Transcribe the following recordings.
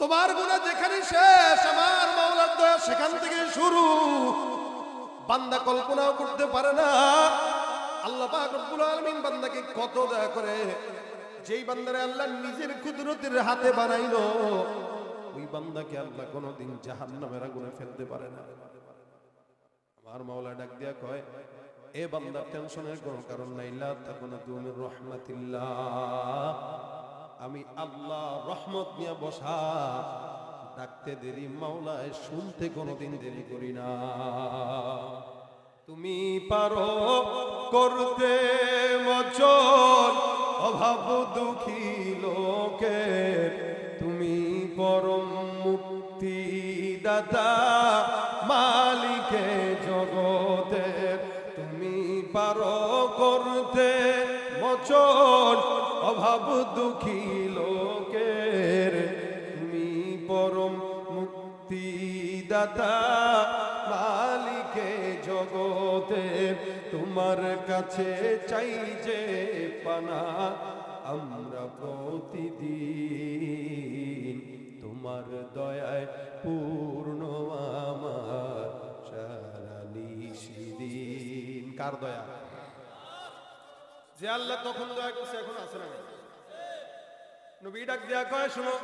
তোমার গুণা যেখানে শেষ, আমার মাওলার দয়া সেখান থেকে শুরু। বান্দা কল্পনাও করতে পারে না। আল্লাহ পাক রব্বুল আলামিন বান্দাকে কত দয়া করে যেই বান্দারে আল্লাহ নিজের কুদরতের হাতে বানাইলো, ওই বান্দাকে আল্লাহ কোনোদিন জাহান্নামের আগুনে ফেলতে পারে না। আমার মাওলা ডাক দিয়া কয়, এ বান্দার টেনশনের কোনো কারণ নাই। লা তাকুনা রহমাতিল্লাহ। আমি আল্লাহ রহমত নিয়ে বসা। ডাকতে দেরি, মাওলায় শুনতে কোনোদিন দেরি করি না। তুমি পারো করতে মচন অভাব দুঃখী লোকে তুমি পরম মুক্তি দাদা মালিকে মচন অভাব দুঃখী লোকের। তুমি পরম মুক্তি দাতা মালিকে জগতের তোমার কাছে চাই যে পানা। আমরা প্রতিদিন তোমার দয়ায় পূর্ণ আমার সারা নিশিদিন কার দয়া? যে আল্লাহ তখন দয়া করছে, এখন আছে না? নবী ডাক দেয়া কয়, শুনো,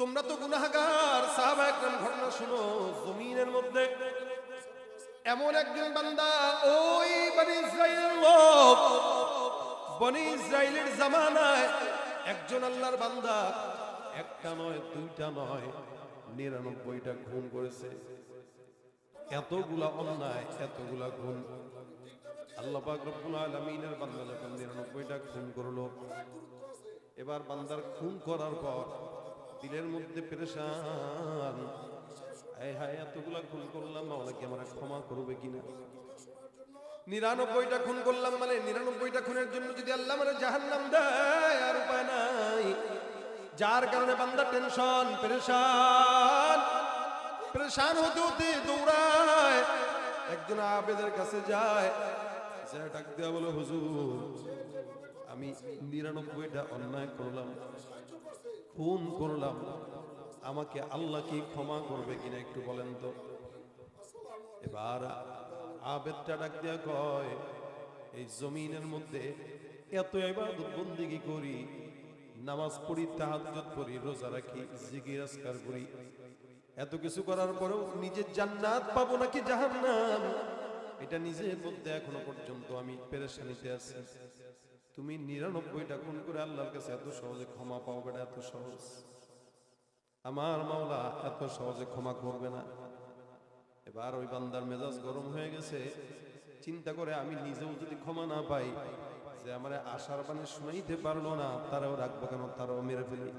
তোমরা তো গুনাহগার, সাহাবা একদম ঘটনা শুনো, জমিনের মধ্যে এমন একজন বান্দা, ওই বনি ইসরাইলের লোক, বনি ইসরাইলের জামানায় একজন আল্লাহর বান্দা, একটা নয়, দুইটা নয়, নিরানব্বইটা খুন করেছে এতগুলা অন্যায়, এতগুলা খুন আল্লাহ পাক রব্বুল আলামিনের বান্দা যখন নিরানব্বইটা খুন করল। এবার বান্দার খুন করার পর দিলের মধ্যে পেরেশান। হায় হায়, এতগুলা খুন করলাম মাওলা কি আমার ক্ষমা করবে কিনা? নিরানব্বইটা খুন করলাম মানে নিরানব্বইটা খুনের জন্য যদি আল্লাহ মানে জাহান্নাম দেয়, আর উপায় নাই। যার কারণে বান্দা টেনশন, পেরেশান। পেরেশান হতে হতে দৌড়ায়। একজন আবেদের কাছে যায় যে ডাক দেওয়া বলে, হুজুর, আমি নিরানব্বইটা অন্যায় করলাম, খুন করলাম, আমাকে আল্লাহ কি ক্ষমা করবে কিনা একটু বলেন তো? এবার আবেদটা ডাক দেওয়া কয়, এই জমিনের মধ্যে এত এবার বন্দিগি করি, নামাজ পড়ি, তাহাজ্জুদ পড়ি রোজা রাখি আজকার করি, এত কিছু করার পরেও নিজের জান্নাত পাবো নাকি জাহান্নাম? এটা নিজের মধ্যে এখনও পর্যন্ত আমি পেরেশানিতে আছি। তুমি নিরানব্বইটা খুন করে আল্লাহর কাছে এত সহজে ক্ষমা পাও বেটা, এত সহজ। আমার মাওলা এত সহজে ক্ষমা করবে না। এবার ওই বান্দার মেজাজ গরম হয়ে গেছে। চিন্তা করে আমি নিজেও যদি ক্ষমা না পাই, যে আমার আশার বাণী শুনাইতে পারল না, তারাও রাখব কেন? তারাও মেরে ফেলি।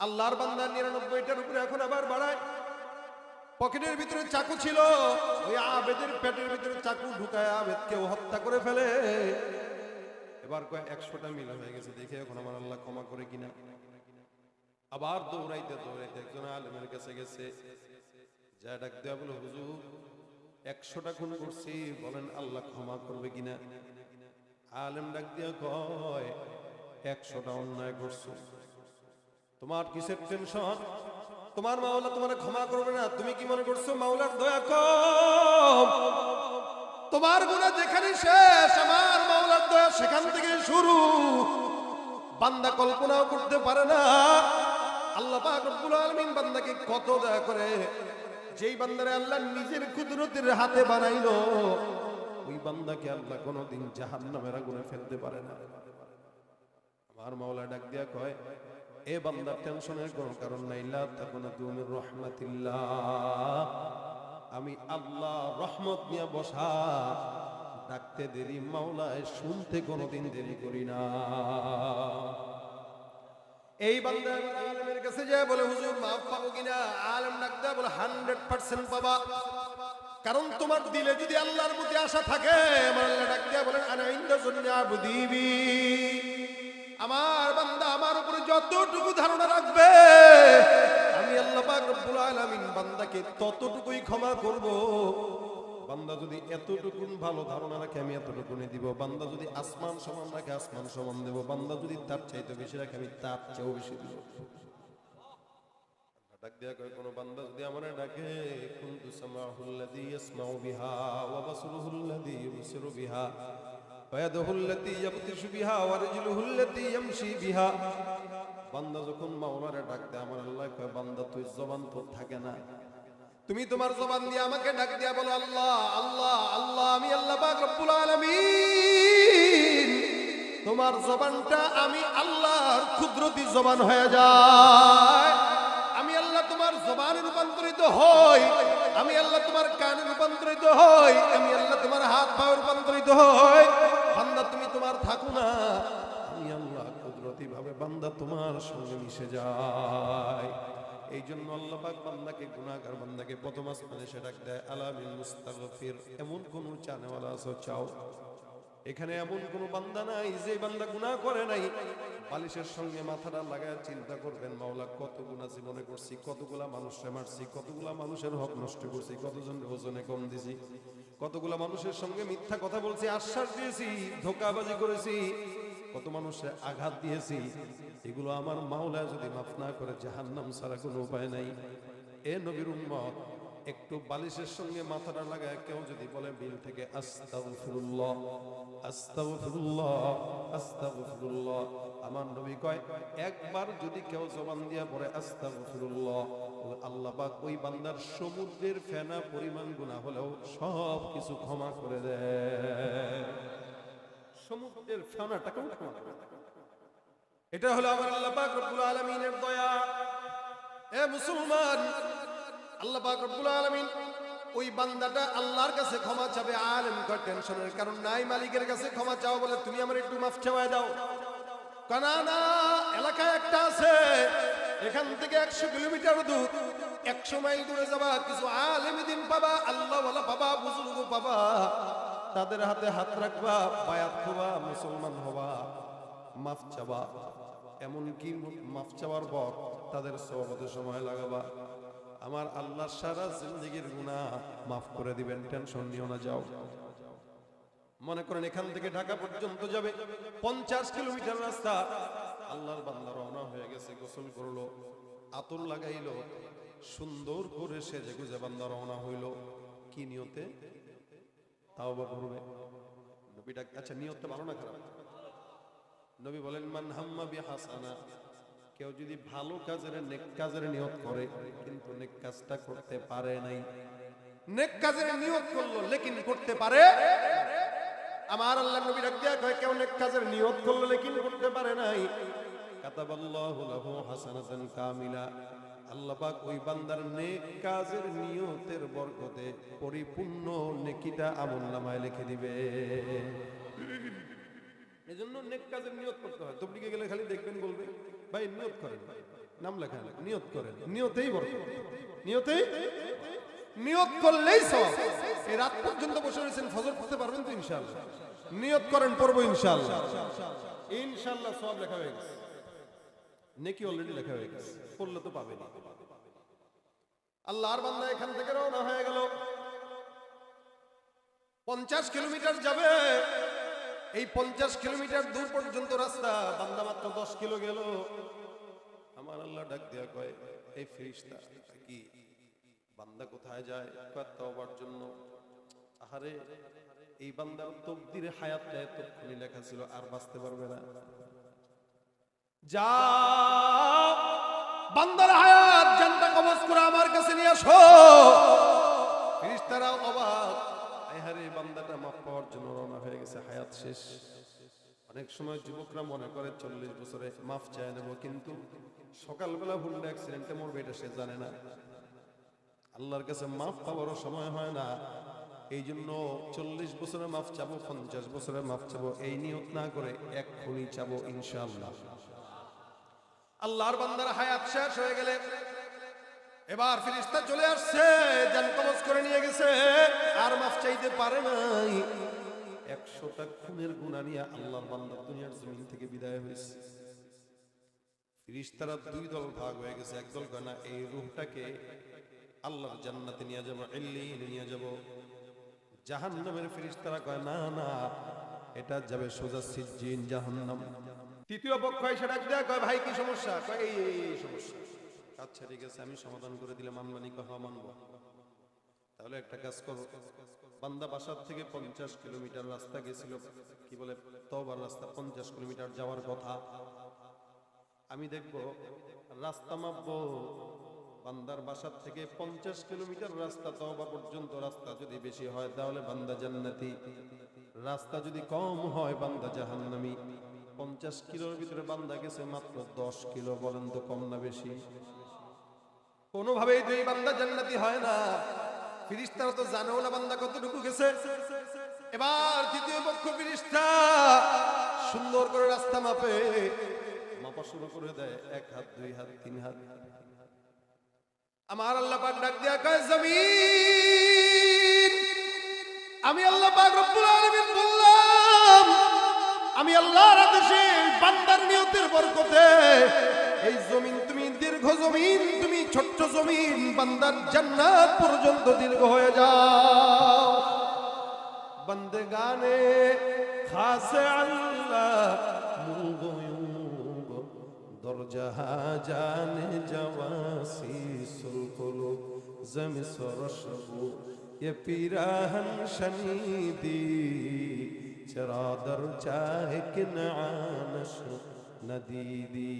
আল্লাহর বান্দার নিরানব্বইটার উপরে এখন আবার বাড়ায়। পকেটের ভিতরে চাকু ছিল। ওই আবেদের পেটের ভিতরে চাকু ঢুকায় আবেদকেও হত্যা করে ফেলে। এবার কয়, একশোটা মিল হয়ে গেছে, দেখে এখন আমার আল্লাহ ক্ষমা করে কিনা। আবার দৌড়াইতে দৌড়াইতে একজন আলেমের কাছে গেছে। যা ডাক দেওয়া বলো, হুজুর, একশোটা খুন করছি, বলেন আল্লাহ ক্ষমা করবে কিনা? আলেম ডাক দিয়া কয়, একশোটা অন্যায় করছ। তোমার কিসের টেনশন? তোমার মাওলা তোমার ক্ষমা করবে না। তুমি কি মনে করছ মাওলার দয়া কম তোমার গুণা যেখানে শেষ, আমার মাওলার দয়া সেখান থেকে শুরু। বান্দা কল্পনাও করতে পারে না। আল্লাহ পাক রব্বুল আলামিন বান্দাকে কত দয়া করে। যেই বান্দারে আল্লাহ নিজের কুদরতের হাতে বানাইলো, ওই বান্দাকে আল্লাহ কোনোদিন জাহান্নামের আগুনে ফেলতে পারে না। আমার মাওলা ডাক দিয়া কয় এ বান্দার টেনশনের কোনো কারণ নাই। তুমি রহমাতিল্লাহ। আমি আল্লাহ রহমত নিয়ে বসা। ডাকতে দেরি, মাওলায় শুনতে কোনোদিন দেরি করি না। এই বান্দা আলেমের কাছে যায়, বলে, হুজুর, মাফ পাবো কিনা? আলেম ডাক দেয়া, বলে, হান্ড্রেড পার্সেন্ট পাবা। কারণ তোমার দিলে যদি আল্লাহর প্রতি আশা থাকে, আমার আল্লাহ ডাক দেয়া বলেন আনা ইন্দা জন্য আবুদিবি। আমার বান্দা আমার উপরে যতটুকু ধারণা রাখবে, আমি আল্লাহ পাক রব্বুল আলামিন বান্দাকে ততটুকুই ক্ষমা করব। বান্দা যদি এতটুকু ভালো ধারণা রাখে, আমি এতটুকুনি দিব। বান্দা যদি আসমান সমান রাখে, আসমান সমান দেব। বান্দা যদি তার চাইতে বেশি রাখে, আমি তার চেয়েও বেশি দিব। ডাক দেয়া কয়, কোন বান্দা যদি আমারে ডাকে, কুনতু সামাহুল্লাযী ইয়াসমাউ বিহা ওয়া ইউবসিরু বিহা। বান্দা যখন ডাক আমার আল্লাহ তুই জবান থাকে না। তুমি তোমার জবান দিয়ে আমাকে ডাক দিয়া বলো, আল্লাহ আল্লাহ আল্লাহ, আমি আল্লাহ পাক তোমার জবানটা আমি আল্লাহর কুদরতি জবান হয়ে যায়। জবানে রূপান্তরিত হই, আমি আল্লাহ তোমার কানে রূপান্তরিত হই, আমি আল্লাহ তোমার হাত পা রূপান্তরিত হই। বান্দা, তুমি তোমার থাকো না, আমি আল্লাহ কুদরতি ভাবে বান্দা তোমার সঙ্গে মিশে যায় এই জন্য আল্লাহ পাক বান্দাকে, গুনাহগার বান্দাকে প্রথম আসমানে সে ডাক দেয়, আলামিন মুস্তাগফির, এমন কোন চানেওয়ালা আছো, চাও। এখানে এমন কোন বান্দা নাই, যে বান্দা গুনাহ করে নাই। বালিশের সঙ্গে মাথাটা লাগায় চিন্তা করবেন, মাওলা কত গুনাহ জীবনে করছি, কতগুলা মানুষকে মারছি, কতগুলা মানুষের হক নষ্ট করছি কতজন ওজনে কম দিছি, কতগুলা মানুষের সঙ্গে মিথ্যা কথা বলছি, আশ্বাস দিয়েছি, ধোকাবাজি করেছি, কত মানুষে আঘাত দিয়েছি। এগুলো আমার মাওলা যদি মাফ না করে, জাহান্নাম ছাড়া কোনো উপায় নাই। এ নবীর উম্মত একটু বালিশের সঙ্গে মাথাটা লাগায় কেউ যদি বলে বিল থেকে আস্তাগফিরুল্লাহ আস্তাগফিরুল্লাহ আস্তাগফিরুল্লাহ। আমার নবী কয়, একবার যদি কেউ জবান দিয়া পড়ে আস্তাগফিরুল্লাহ আল্লাহ ওই বান্দার সমুদ্রের ফেনা পরিমাণ গুনাহ হলেও সব কিছু ক্ষমা করে দেয়। সমুদ্রের ফেনাটাকেও ক্ষমা এটা হলো আমার আল্লাহ পাক রব্বুল আলামিনের দয়া। এ মুসলমান আল্লাহ পাক রব্বুল আলামিন ওই বান্দাটা আল্লাহর কাছে ক্ষমা চাবে, আলেম কয় টেনশনের কারণ নাই, মালিকের কাছে ক্ষমা চাও বলে তুমি আমার একটু মাফ চাওয়ায় দাও। কানা না এলাকায় একটা আছে, এখান থেকে একশো কিলোমিটার দূর একশো মাইল দূরে যাবা, কিছু আলেম দিন পাবা আল্লাহ বলা পাবা, বুজুর্গ পাবা, তাদের হাতে হাত রাখবা, বায়াত হবা, মুসলমান হবা, মাফ চাবা। এমনকি মাফ চাওয়ার পর তাদের সভাপতি সময় লাগাবা। আমার আল্লাহ সারা জিন্দগির গুণা মাফ করে দিবেন, টেনশন নিও না, যাও। মনে করেন এখান থেকে ঢাকা পর্যন্ত যাবে, পঞ্চাশ কিলোমিটার রাস্তা। আল্লাহর বান্দা রওনা হয়ে গেছে, গোসল করল, আতর লাগাইলো, সুন্দর করে সেজে গুজে বান্দা রওনা হইল। কি নিয়তে? তাও বা করবে নবীটা আচ্ছা নিয়তটা ভালো না খারাপ? নবী বলেন, মান হাম্মা বি হাসানা কেউ যদি ভালো কাজের নেক কাজের নিয়ত করে, কিন্তু নেক কাজটা করতে পারে নাই। নেক কাজের নিয়ত করল, লেকিন করতে পারে? আমার আল্লাহ নবী ডাক দিয়া কয়, কেউ নেক কাজের নিয়ত করল, লেকিন করতে পারে নাই। কাতাবাল্লাহু লাহু হাসানাতান কামিলা। আল্লাহ পাক ওই বান্দার নেক কাজের নিয়তের বরকতে পরিপূর্ণ নেকিটা আমলনামায় লিখে দিবে। এজন্য নেক কাজের নিয়ত করতে হয়। তবলিগে গেলে খালি দেখবেন বলবে, ভাই, নিয়ত করেন। নাম লেখা নিয়ত করেন। নিয়তেই নিয়তেই? নিয়ত করলেই সব এই রাত পর্যন্ত বসে রয়েছেন, ফজর পড়তে পারবেন তো নিয়ত করেন, পড়ব সব লেখা হয়ে গেছে। নেকি অলরেডি লেখা হয়ে গেছে। পড়লে তো পাবেন আল্লাহর বান্দা এখান থেকে রওনা হয়ে গেল। পঞ্চাশ কিলোমিটার যাবে। এই পঞ্চাশ কিলোমিটার দূর পর্যন্ত রাস্তা, বান্দা মাত্র দশ কিলো গেল। আমার আল্লাহ ডাক দেয়া কয় এই ফেরিস্তা কি? বান্দা কোথায় যায়? তওবার জন্য। আহারে, এই বান্দার তকদিরে হায়াতটা এতক্ষণই লেখা ছিল, আর বাঁচতে পারবে না। যা, বান্দার হায়াত জানটা কবজ করে আমার কাছে নিয়ে আসো। ফেরেশতারা অবাক। আহারে বান্দাটা মাফ পাওয়ার জন্য রওনা হয়ে গেছে, হায়াত শেষ। অনেক সময় যুবকরা মনে করে চল্লিশ বছরে মাফ চায় নেব, কিন্তু সকালবেলা হুন্ডা অ্যাক্সিডেন্টে মরবে এটা সে জানে না। আল্লাহর কাছে মাফ পাওয়ারও সময় হয় না। এই জন্য চল্লিশ বছরে মাফ চাবো, পঞ্চাশ বছরে মাফ চাবো, এই নিয়ত না করে এক খুনি চাবো ইনশাআল্লাহ। আল্লাহর বান্দার হায়াত শেষ হয়ে গেলে এবার ফিরিস্তা চলে আসছে, জান কবজ করে নিয়ে গেছে, আর মাফ চাইতে পারে নাই। একশোটা খুনের গুণা নিয়ে আল্লাহ বান্দা দুনিয়ার জমিন থেকে বিদায় হয়েছে। ফিরিস্তারা দুই দল ভাগ হয়ে গেছে একদল গানা এই রূহটাকে আল্লাহর জান্নাতে নিয়ে যাব এল্লিন নিয়ে যাব। জাহান্নামের ফিরিস্তারা কয়, না না, এটা যাবে সোজা সিজ্জিন জাহান্নাম। তৃতীয় পক্ষ দেয়া, কয়, ভাই, কি সমস্যা? কয় এই সমস্যা। আচ্ছা ঠিক আছে, আমি সমাধান করে দিলাম মানবানি কথা মানবো। তাহলে একটা কাজ করো, বান্দা বাসার থেকে পঞ্চাশ কিলোমিটার রাস্তা গেছিল, কি বলে তবার রাস্তা, পঞ্চাশ কিলোমিটার যাওয়ার কথা। আমি দেখব, রাস্তা মাপবো, বান্দার বাসার থেকে পঞ্চাশ কিলোমিটার রাস্তা, তওবা পর্যন্ত রাস্তা যদি বেশি হয়, তাহলে বান্দা জান্নাতি। রাস্তা যদি কম হয়, বান্দা জাহান্নামি। পঞ্চাশ কিলোর ভিতরে বান্দা গেছে মাত্র দশ কিলো, বলেন তো কম না বেশি। কোনোভাবেই এই বান্দা জান্নাতি হয় না। ফিরিস্তারা তো জানেও না বান্দা কতটুকু গেছে। এবার তৃতীয় পক্ষ ফিরিস্তা সুন্দর করে রাস্তা মাপে। মাপা শুরু করে দেয়, এক হাত, দুই হাত, তিন হাত। আমার আল্লাহ পাক ডাক দিয়া কয়, জমিন। আমি আল্লাহ পাক রব্বুল আলামিন বললাম, আমি আল্লাহর আদেশে বান্দার নিয়তের বরকতে এই জমিন তুমি দীর্ঘ জমিন, তুমি ছোট্ট জমিন, বান্দার জান্নাত পর্যন্ত দীর্ঘ হয়ে যাও। বন্দে গানে খাসে আল্লাহ দরজা জানে জওয়াসি সুলকুলু জমি সরসবু এ পিরাহন শনি শনিদি চরাদর চাহে কিনানশু নানস নদীদি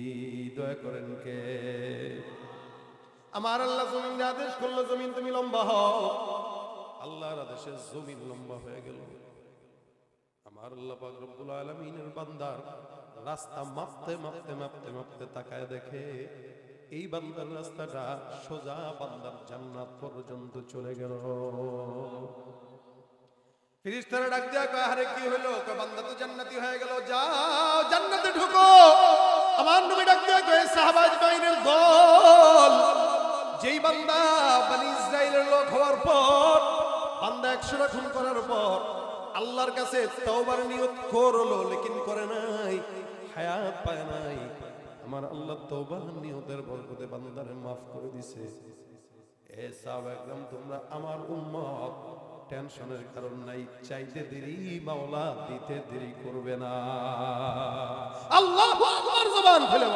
দয়া করেন কে? আমার আল্লাহ জমিন আদেশ করল, জমিন তুমি লম্বা হও। আল্লাহর আদেশে জমিন লম্বা হয়ে গেল। আমার আল্লাহ পাক রব্বুল আলামিনের বান্দার রাস্তা মাপতে মাপতে মাপতে মাপতে তাকায় দেখে, এই বান্দার রাস্তাটা সোজা বান্দার জান্নাত পর্যন্ত চলে গেল। ফিরিস্তারা ডাক দেয়া কয়, আরে কি হলো বান্দা তো জান্নাতি হয়ে গেল, যাও, জান্নাতে ঢুকো। আমার নবী ডাক দেয়া কয় সাহাবাজ বাইনের দল, যেই বান্দা বনি ইসরাইলের লোক হওয়ার পর, বান্দা একশোটা খুন করার পর, আল্লাহর কাছে তওবার নিয়ত করল, লেকিন করে নাই, হায়াত পায় নাই। আমার আল্লাহ তওবার নিয়তের বরকতে বান্দারে মাফ করে দিছে। এ সাহাবা একদম তোমরা আমার উম্মত। টেনশনের কারণ নাই চাইতে দেরি মাওলা দিতে দেরি করবে না। আল্লাহ জবান ফেলে